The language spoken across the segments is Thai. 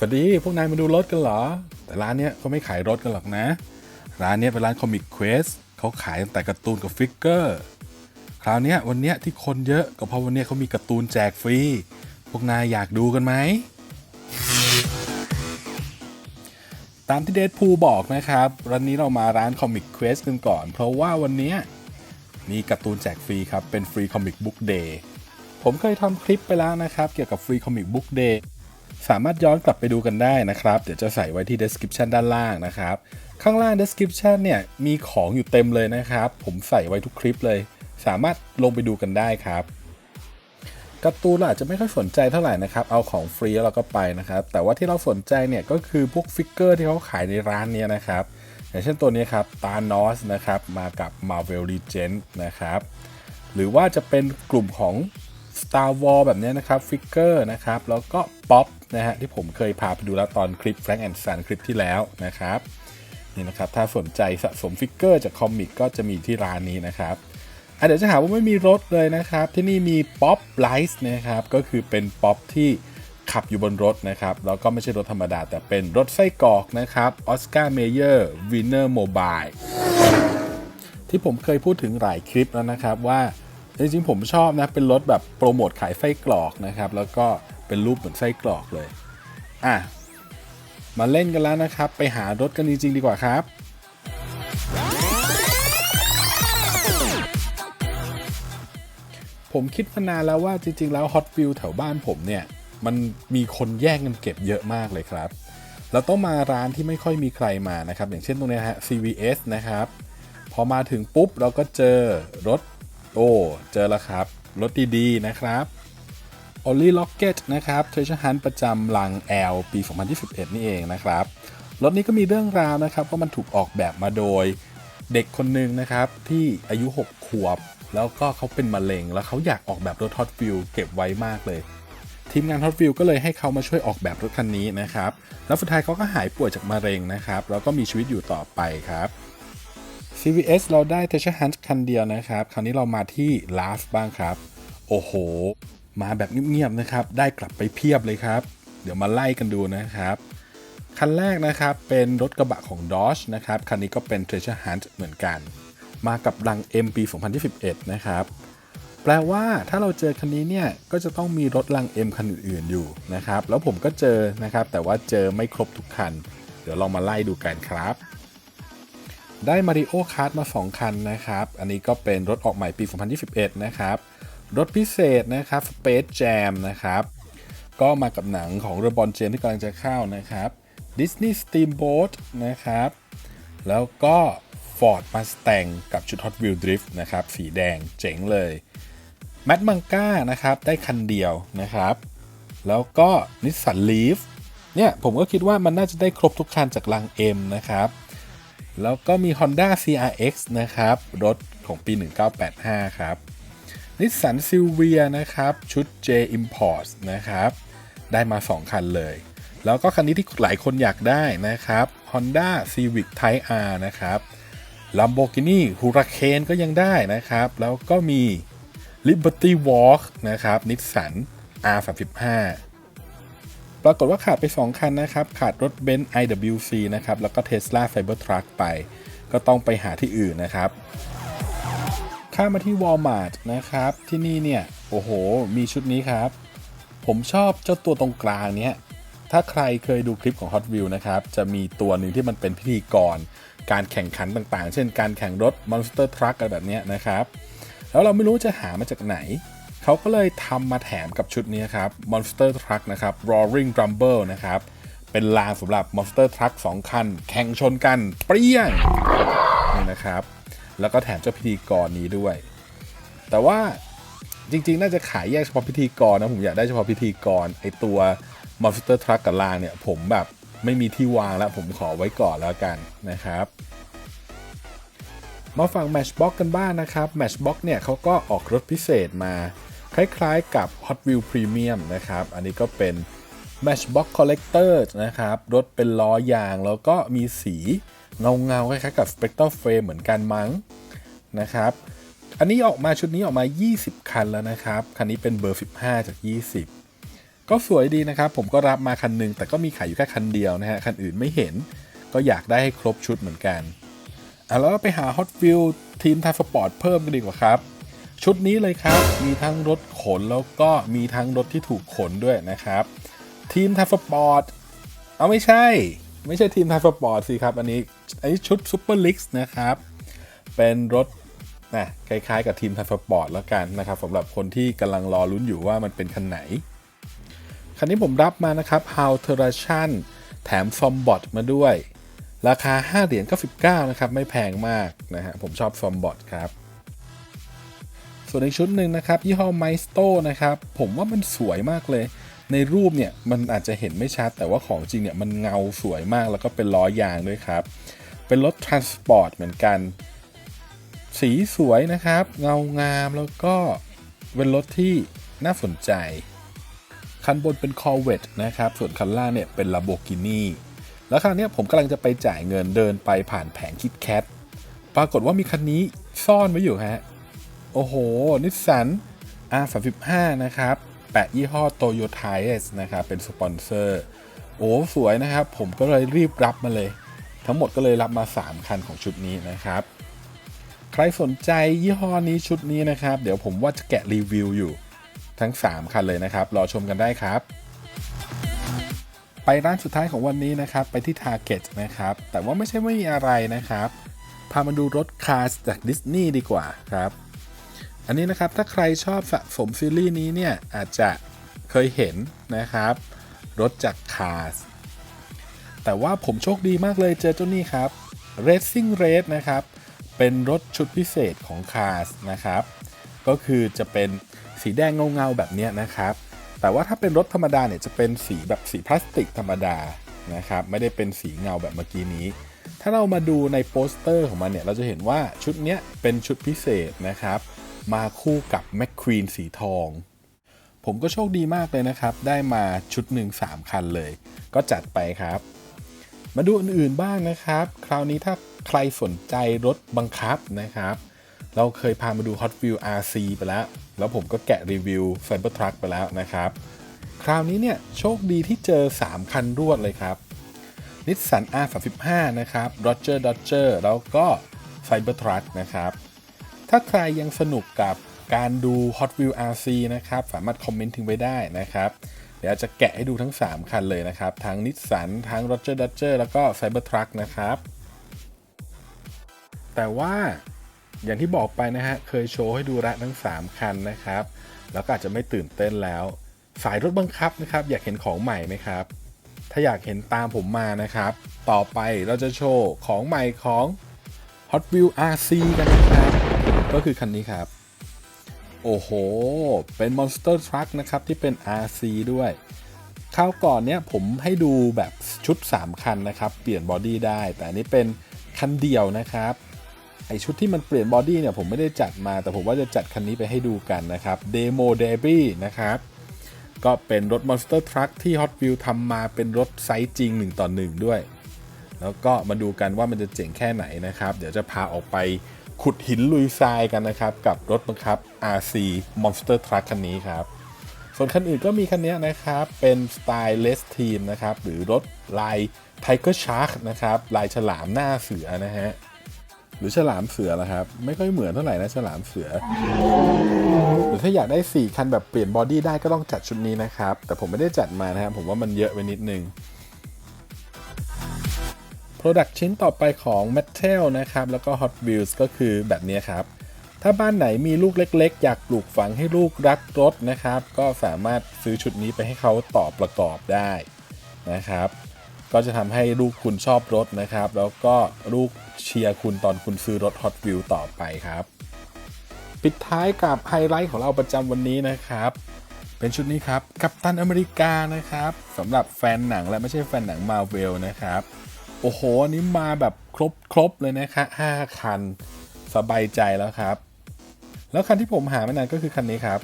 สวัสดี พวกนายมาดูรถกันเหรอ แต่ร้านเนี้ยเขาไม่ขายรถกันหรอกนะ ร้านเนี้ยเป็นร้านคอมิกเควสเขาขายตั้งแต่การ์ตูนกับฟิกเกอร์ คราวเนี้ยวันเนี้ยที่คนเยอะก็เพราะวันเนี้ยเขามีการ์ตูนแจกฟรี พวกนายอยากดูกันไหม ตามที่เดดพูบอกนะครับวันนี้เรามาร้านคอมิกเควสกันก่อน เพราะว่าวันเนี้ยมีการ์ตูนแจกฟรีครับ เป็นฟรีคอมิกบุ๊กเดย์ ผมเคยทำคลิปไปแล้วนะครับ เกี่ยวกับฟรีคอมิกบุ๊กเดย์ สามารถย้อนกลับไปดูกันได้นะครับ เดี๋ยวจะใส่ไว้ที่ description ด้านล่างนะครับ ข้างล่าง description เนี่ยมีของอยู่เต็มเลยนะครับ ผมใส่ไว้ทุกคลิปเลย สามารถลงไปดูกันได้ครับการ์ตูนเราอาจจะไม่ค่อยสนใจเท่าไหร่นะครับ เอาของฟรีแล้วเราก็ไปนะครับ แต่ว่าที่เราสนใจเนี่ยก็คือพวกฟิกเกอร์ที่เขาขายในร้านเนี้ยนะครับ อย่างเช่นตัวนี้ครับตานอสนะครับมากับ Marvel Legends นะครับ หรือว่าจะเป็นกลุ่มของ Star Wars แบบเนี้ยนะครับฟิกเกอร์นะครับ แล้วก็ป๊อป นะฮะที่ผมเคยพาไปดูแล้วตอนคลิป Frank and Sun คลิปที่แล้วนะครับนี่นะครับถ้าสนใจสะสมฟิกเกอร์จากคอมิกก็จะมีที่ร้านนี้นะครับอะเดี๋ยวจะหาว่าไม่มีรถเลยนะครับ ที่นี่มีป๊อปไลท์นะครับก็คือเป็นป๊อปที่ขับอยู่บนรถนะครับแล้วก็ไม่ใช่รถธรรมดา แต่เป็นรถไส้กรอกนะครับออสการ์เมเยอร์วินเนอร์โมบายที่ผมเคยพูดถึงหลายคลิปแล้วนะครับว่าจริงๆผมชอบนะเป็นรถแบบโปรโมทขายไส้กรอกนะครับแล้วก็ เป็นรูปเหมือนไส้กรอกเลย อะ มาเล่นกันแล้วนะครับ ไปหารถกันจริงๆดีกว่าครับ ผมคิดมานานแล้วว่าจริง ๆ แล้ว Hot Wheel แถวบ้านผมเนี่ย มันมีคนแย่งกันเก็บเยอะมากเลยครับ เราต้องมาร้านที่ไม่ค่อยมีใครมานะครับ อย่างเช่นตรงนี้ฮะ CVS นะครับ พอมาถึงปุ๊บเราก็เจอรถโอ้เจอแล้วครับ รถดีๆนะครับ o l l y Rocket นะครับ Treasure Hunt ประจำลัง L ปี 2021 นี่เองนะครับ รถนี้ก็มีเรื่องราวนะครับว่ามันถูกออกแบบมาโดยเด็กคนหนึ่งนะครับ ที่อายุ 6 ขวบ แล้วก็เขาเป็นมะเร็ง แล้วเขาอยากออกแบบรถ Hot Wheel เก็บไว้มากเลย ทีมงาน Hot Wheel ก็เลยให้เขามาช่วยออกแบบรถคันนี้นะครับ แล้วสุดท้ายเขาก็หายป่วยจากมะเร็งนะครับ แล้วก็มีชีวิตอยู่ต่อไปครับ CVS เราได้ Treasure Hunt คันเดียวนะครับ คราวนี้เรามาที่ Last บ้างครับ โอ้โห มาแบบเงียบๆนะครับ ได้กลับไปเพียบเลยครับ เดี๋ยวมาไล่กันดูนะครับ คันแรกนะครับเป็นรถกระบะของ Dodge นะครับ คันนี้ก็เป็น Treasure Hunt เหมือนกัน มากับรัง M ปี 2021นะครับ แปลว่าถ้าเราเจอคันนี้เนี่ย ก็จะต้องมีรถรัง M คันอื่นๆอยู่นะครับ แล้วผมก็เจอนะครับ แต่ว่าเจอไม่ครบทุกคัน เดี๋ยวลองมาไล่ดูกันครับได้ Mario Kart มา 2 คันนะครับ อันนี้ก็เป็นรถออกใหม่ปี 2021 นะครับ รถพิเศษนะครับ Space Jam นะครับ ก็มากับหนังของเรือบอลเจมที่กำลังจะเข้านะครับ Disney Steamboat นะครับ แล้วก็ Ford Mustang กับชุด Hot Wheel Drift นะครับ สีแดงเจ๋งเลยแม d มังก้านะครับ ได้คันเดียวนะครับ แล้วก็นิสสันลีฟเนี่ยผมก็คิดว่ามันน่าจะได้ครบทุกคันจากลัง M นะครับ แล้วก็มี Honda CRX นะครับ รถของปี 1985 ครับ นิสสันซิลเวียนะครับ ชุด J Imports นะครับ ได้มา 2 คันเลย แล้วก็คันนี้ที่หลายคนอยากได้นะครับ Honda Civic Type R นะครับ Lamborghini Huracan ก็ยังได้นะครับ แล้วก็มี Liberty Walk นะครับนิสสัน R35 ปรากฏว่าขาดไป 2 คันนะครับ ขาดรถเบนซ์ IWC นะครับ แล้วก็ Tesla Cybertruck ไป ก็ต้องไปหาที่อื่นนะครับ ข้ามมาที่ Walmart นะครับ ที่นี่เนี่ย โอ้โห มีชุดนี้ครับ ผมชอบเจ้าตัวตรงกลางเนี้ย ถ้าใครเคยดูคลิปของ Hot Wheel นะครับ จะมีตัวหนึ่งที่มันเป็นพิธีกร การแข่งขันต่างๆ เช่นการแข่งรถ Monster Truck อะไรแบบเนี้ยนะครับ แล้วเราไม่รู้จะหามาจากไหน เขาก็เลยทำมาแถมกับชุดนี้ครับ Monster Truck นะครับ Roaring Rumble นะครับ เป็นรางสำหรับ Monster Truck 2 คัน แข่งชนกัน เปรี้ยงนี่นะครับ แล้วก็แถมเจ้าพิธีกรนี้ด้วย แต่ว่าจริง ๆ น่าจะขายแยกเฉพาะพิธีกรนะ ผมอยากได้เฉพาะพิธีกรไอตัว Monster Truck กับรางเนี่ย ผมแบบไม่มีที่วางแล้ว ผมขอไว้ก่อนแล้วกันนะครับ มาฟัง Matchbox กันบ้างนะครับ Matchbox เนี่ยเขาก็ออกรถพิเศษมา คล้ายๆกับ Hot Wheel Premium นะครับ อันนี้ก็เป็น Matchbox Collector นะครับ รถเป็นล้อยางแล้วก็มีสีเงาๆคล้ายๆกับ Spectre Frame เหมือนกันมั้งนะครับ อันนี้ออกมาชุดนี้ออกมา 20 คันแล้วนะครับ คันนี้เป็นเบอร์ 15 จาก 20 ก็สวยดีนะครับ ผมก็รับมาคันหนึ่งแต่ก็มีขายอยู่แค่คันเดียวนะฮะ คันอื่นไม่เห็น ก็อยากได้ให้ครบชุดเหมือนกันอะแล้วก็ไปหา Hot Wheel ทีมทาสปอร์ตเพิ่มกันดีกว่าครับชุดนี้เลยครับ มีทั้งรถขนแล้วก็มีทั้งรถที่ถูกขนด้วยนะครับ ทีมทาสปอร์ตเอาไม่ใช่ ไม่ใช่ทีมทาสปอร์ตสิครับ อันนี้อันนี้ชุดซูเปอร์ลิกส์นะครับ เป็นรถนะคล้ายๆ กับทีมทาสปอร์ตแล้วกันนะครับสำหรับคนที่กำลังรอลุ้นอยู่ว่ามันเป็นคันไหน คันนี้ผมรับมานะครับ h o w t e r a t i o n แถมซอมบอทมาด้วย ราคา 5 เหรียญ99นะครับ ไม่แพงมากนะฮะผมชอบซอมบอทครับส่วนอีกชุดหนึ่งนะครับยี่ห้อไมสโตนะครับ ผมว่ามันสวยมากเลย ในรูปเนี่ยมันอาจจะเห็นไม่ชัด แต่ว่าของจริงเนี่ยมันเงาสวยมากแล้วก็เป็นล้อยางด้วยครับ เป็นรถทรานสปอร์ตเหมือนกัน สีสวยนะครับ เงางามแล้วก็เป็นรถที่น่าสนใจ คันบนเป็น Corvette นะครับ ส่วนคันล่างเนี่ยเป็น Lamborghini แล้วคราวนี้ผมกำลังจะไปจ่ายเงินเดินไปผ่านแผงคิดแคทปรากฏว่ามีคันนี้ซ่อนไว้อยู่ฮะ โอ้โห นิสสัน R35 นะครับ แปะยี่ห้อ Toyota S นะครับเป็นสปอนเซอร์โอ้สวยนะครับ ผมก็เลยรีบรับมาเลย ทั้งหมดก็เลยรับมา 3 คันของชุดนี้นะครับ ใครสนใจยี่ห้อนี้ชุดนี้นะครับ เดี๋ยวผมว่าจะแกะรีวิวอยู่ทั้ง 3 คันเลยนะครับ รอชมกันได้ครับ ไปร้านสุดท้ายของวันนี้นะครับ ไปที่ Target นะครับ แต่ว่าไม่ใช่ไม่มีอะไรนะครับ พามาดูรถคาร์จากดิสนีย์ดีกว่าครับ อันนี้นะครับถ้าใครชอบสะสมซีรีส์นี้เนี่ยอาจจะเคยเห็นนะครับ รถจากคาร์แต่ว่าผมโชคดีมากเลยเจอเจ้านี่ครับ Racing Race นะครับ เป็นรถชุดพิเศษของ Cars นะครับ ก็คือจะเป็นสีแดงเงาๆแบบเนี้ยนะครับ แต่ว่าถ้าเป็นรถธรรมดาเนี่ยจะเป็นสีแบบสีพลาสติกธรรมดานะครับ ไม่ได้เป็นสีเงาแบบเมื่อกี้นี้ ถ้าเรามาดูในโปสเตอร์ของมันเนี่ยเราจะเห็นว่าชุดเนี้ยเป็นชุดพิเศษนะครับ มาคู่กับแมคควีนสีทอง ผมก็โชคดีมากเลยนะครับ ได้มาชุดหนึ่ง3 คันเลย ก็จัดไปครับ มาดูอื่นๆบ้างนะครับ คราวนี้ถ้าใครสนใจรถบังคับนะครับ เราเคยพามาดู Hot Wheels RC ไปแล้ว แล้วผมก็แกะรีวิว Cybertruck ไปแล้วนะครับ คราวนี้เนี่ยโชคดีที่เจอ 3 คันรวดเลยครับนิสสัน R35 นะครับ Roger Dodger แล้วก็ Cybertruck นะครับ ถ้าใครยังสนุกกับการดู Hot Wheels RC นะครับ สามารถคอมเมนต์ทิ้งไว้ได้นะครับ เดี๋ยวจะแกะให้ดูทั้ง 3 คันเลยนะครับ ทั้งนิสสันทั้ง Roger Dodger แล้วก็ Cybertruck นะครับ แต่ว่าอย่างที่บอกไปนะฮะ เคยโชว์ให้ดูละทั้ง 3 คันนะครับ แล้วก็อาจจะไม่ตื่นเต้นแล้ว สายรถบังคับนะครับ อยากเห็นของใหม่ไหมครับ ถ้าอยากเห็นตามผมมานะครับ ต่อไปเราจะโชว์ของใหม่ของ Hot Wheels RC กันนะครับ ก็คือคันนี้ครับ โอ้โห เป็น Monster Truck นะครับ ที่เป็น RC ด้วยคราวก่อนเนี่ยผมให้ดูแบบชุด 3 คันนะครับ เปลี่ยนบอดี้ได้ แต่อันนี้เป็นคันเดียวนะครับ ไอชุดที่มันเปลี่ยนบอดี้เนี่ยผมไม่ได้จัดมา แต่ผมว่าจะจัดคันนี้ไปให้ดูกันนะครับ Demo Derby นะครับ ก็เป็นรถ Monster Truck ที่ Hot Wheels ทำมาเป็นรถไซส์จริง 1 ต่อ 1 ด้วย แล้วก็มาดูกันว่ามันจะเจ๋งแค่ไหนนะครับ เดี๋ยวจะพาออกไป ขุดหินลุยทรายกันนะครับ กับรถบังคับ RC Monster Truck คันนี้ครับ ส่วนคันอื่นก็มีคันนี้นะครับ เป็น Styleless Team นะครับ หรือรถลาย Tiger Shark นะครับ ลายฉลามหน้าเสือนะฮะ หรือฉลามเสือละครับ ไม่ค่อยเหมือนเท่าไหร่นะฉลามเสือ หรือถ้าอยากได้ 4 คันแบบเปลี่ยนบอดี้ได้ก็ต้องจัดชุดนี้นะครับ แต่ผมไม่ได้จัดมานะครับ ผมว่ามันเยอะไปนิดนึง Product ชิ้นต่อไปของ m a t t e l นะครับ แล้วก็ Hot Wheels ก็คือแบบนี้ครับ ถ้าบ้านไหนมีลูกเล็กๆ อยากปลูกฝังให้ลูกรักรถนะครับ ก็สามารถซื้อชุดนี้ไปให้เขาต่อประกอบได้นะครับ ก็จะทำให้ลูกคุณชอบรถนะครับ แล้วก็ลูกเชียร์คุณตอนคุณซื้อรถ Hot Wheels ต่อไปครับ ปิดท้ายกับไฮไลท์ของเราประจำวันนี้นะครับเป็นชุดนี้ครับกัปตันอเมริกานะครับสำหรับแฟนหนังและไม่ใช่แฟนหนังมาเวลนะครับ โอ้โห อันนี้มาแบบครบครบเลยนะคะ5คัน สบายใจแล้วครับ แล้วคันที่ผมหาไมานานก็คือคันนี้ครับ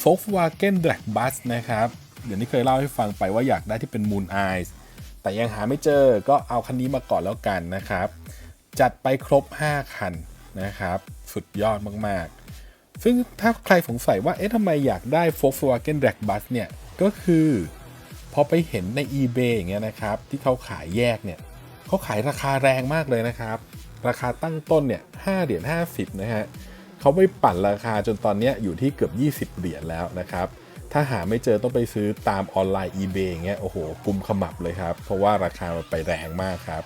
Volkswagen Drag Bus นะครับ เดี๋ยวนี้เคยเล่าให้ฟังไปว่าอยากได้ที่เป็น Moon Eyes แต่ยังหาไม่เจอก็เอาคันนี้มาก่อนแล้วกันนะครับ จัดไปครบ 5 คันนะครับ สุดยอดมากๆ ซึ่งถ้าใครสงสัยว่าเอ๊ะทำไมอยากได้ Volkswagen Drag Bus เนี่ย ก็คือพอไปเห็นใน eBay อย่างเงี้ยนะครับ ที่เขาขายแยกเนี่ย เขาขายราคาแรงมากเลยนะครับ ราคาตั้งต้นเนี่ย5เหรียญ50นะฮะเขาไปปั่นราคาจนตอนนี้อยู่ที่เกือบ 20 เหรียญแล้วนะครับ ถ้าหาไม่เจอต้องไปซื้อตามออนไลน์ eBay อย่างเงี้ยโอ้โหกุมขมับเลยครับ เพราะว่าราคามันไปแรงมากครับ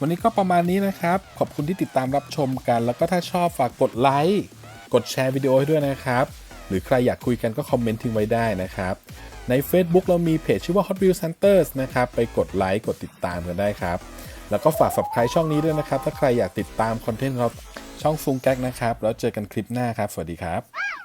วันนี้ก็ประมาณนี้นะครับ ขอบคุณที่ติดตามรับชมกัน แล้วก็ถ้าชอบฝากกดไลค์ กดแชร์วิดีโอให้ด้วยนะครับ หรือใครอยากคุยกันก็คอมเมนต์ทิ้งไว้ได้นะครับ ใน Facebook เรามีเพจชื่อว่า Hot Wheels Hunters นะครับ ไปกดไลค์กดติดตามกันได้ครับ แล้วก็ฝาก subscribe ช่องนี้ด้วยนะครับ ถ้าใครอยากติดตามคอนเทนต์เราช่องฟุงแก๊กนะครับ แล้วเจอกันคลิปหน้าครับ สวัสดีครับ